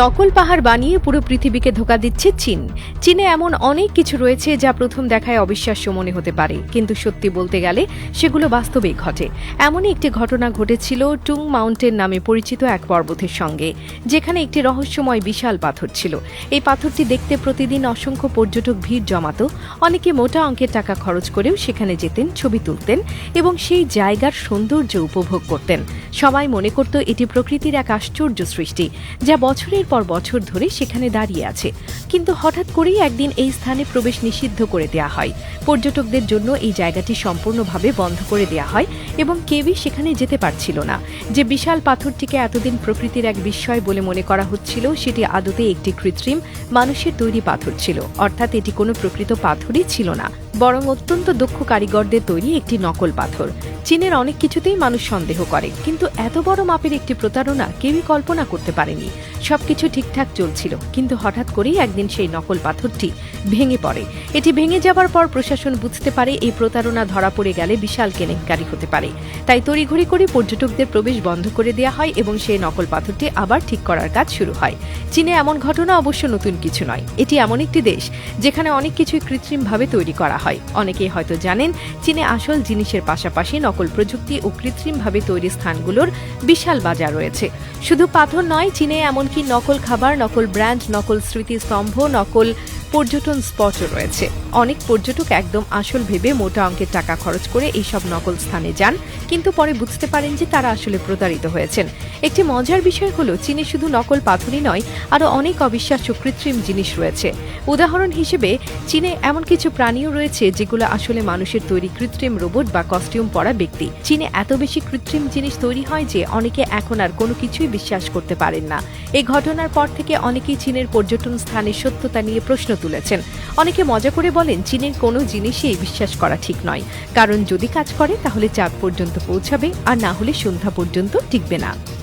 নকল পাহাড় বানিয়ে পুরো পৃথিবীকে ধোকা দিচ্ছে চীন। চীনে এমন অনেক কিছু রয়েছে যা প্রথম দেখায় অবিশ্বাস্য মনে হতে পারে। কিন্তু সত্যি বলতে গেলে, সেগুলো বাস্তবেই ঘটে। এমনই একটি ঘটনা ঘটেছিল টুং মাউন্টেন নামে পরিচিত এক পর্বতের সঙ্গে, যেখানে একটি রহস্যময় বিশাল পাথর ছিল। এই পাথরটি দেখতে প্রতিদিন অসংখ্য পর্যটক ভিড় জমাতো। অনেকে মোটা অঙ্কের টাকা খরচ করেও সেখানে যেতেন, ছবি তুলতেন এবং সেই জায়গার সৌন্দর্য উপভোগ করতেন। সবাই মনে করত এটি প্রকৃতির এক আশ্চর্য সৃষ্টি, যা বছরের পর বছর ধরে সেখানে দাঁড়িয়ে আছে। কিন্তু হঠাৎ করেই একদিন এই স্থানে প্রবেশ নিষিদ্ধ করে দেয়া হয়। পর্যটকদের জন্য এই জায়গাটি সম্পূর্ণভাবে বন্ধ করে দেয়া হয় এবং কেউই সেখানে যেতে পারছিল না। যে বিশাল পাথরটিকে এতদিন প্রকৃতির এক বিস্ময় বলে মনে করা হচ্ছিল, সেটি আদতে একটি কৃত্রিম, মানুষের তৈরি পাথর ছিল। অর্থাৎ এটি কোনো প্রকৃত পাথরই ছিল না। বরং অত্যন্ত দক্ষ কারিগরদের তৈরি একটি নকল পাথর। চীনের অনেক কিছুতেই মানুষ সন্দেহ করে, কিন্তু এত বড় মাপের একটি প্রতারণা কেউই কল্পনা করতে পারেনি। সবকিছু ঠিকঠাক চলছিল, কিন্তু হঠাৎ করেই একদিন সেই নকল পাথরটি ভেঙে পড়ে। এটি ভেঙে যাবার পর প্রশাসন বুঝতে পারে এই প্রতারণা ধরা পড়ে গেলে বিশাল কেলেঙ্কারি হতে পারে। তাই তড়িঘড়ি করে পর্যটকদের প্রবেশ বন্ধ করে দেওয়া হয় এবং সেই নকল পাথরটি আবার ঠিক করার কাজ শুরু হয়। চীনে এমন ঘটনা অবশ্য নতুন কিছু নয়। এটি এমন একটি দেশ, যেখানে অনেক কিছুই কৃত্রিমভাবে তৈরি করা হয়। অনেকেই হয়তো জানেন, চীনে আসল জিনিসের পাশাপাশি নকল প্রযুক্তি ও কৃত্রিমভাবে তৈরি স্থানগুলোর বিশাল বাজার রয়েছে। শুধু পাথর নয়, চীনে এমনকি নকল খাবার, নকল ব্র্যান্ড, নকল স্মৃতিস্তম্ভ, নকল পর্যটন স্পটও রয়েছে। অনেক পর্যটক একদম আসল ভেবে মোটা অঙ্কের টাকা খরচ করে এইসব নকল স্থানে যান, কিন্তু পরে বুঝতে পারেন যে তারা আসলে প্রতারিত হয়েছেন। একটি মজার বিষয় হলো, চীনে শুধু নকল পাথরই নয়, আরও অনেক অবিশ্বাস্য কৃত্রিম জিনিস রয়েছে। উদাহরণ হিসেবে, চীনে এমন কিছু প্রাণীও রয়েছে যেগুলো আসলে মানুষের তৈরি কৃত্রিম রোবট বা কস্টিউম পরা ব্যক্তি। চীনে এত বেশি কৃত্রিম জিনিস তৈরি হয় যে অনেকে এখন আর কোনো কিছুই বিশ্বাস করতে পারেন না। এই ঘটনার পর থেকে অনেকেই চীনের পর্যটন স্থানের সত্যতা নিয়ে প্রশ্ন তুলেছেন। অনেকে মজা করে বলেন, চীনের কোনো জিনিসেই বিশ্বাস করা ঠিক নয়। কারণ যদি কাজ করে, তাহলে চাঁদ পর্যন্ত পৌঁছাবে, আর না হলে সন্ধ্যা পর্যন্ত টিকবে না।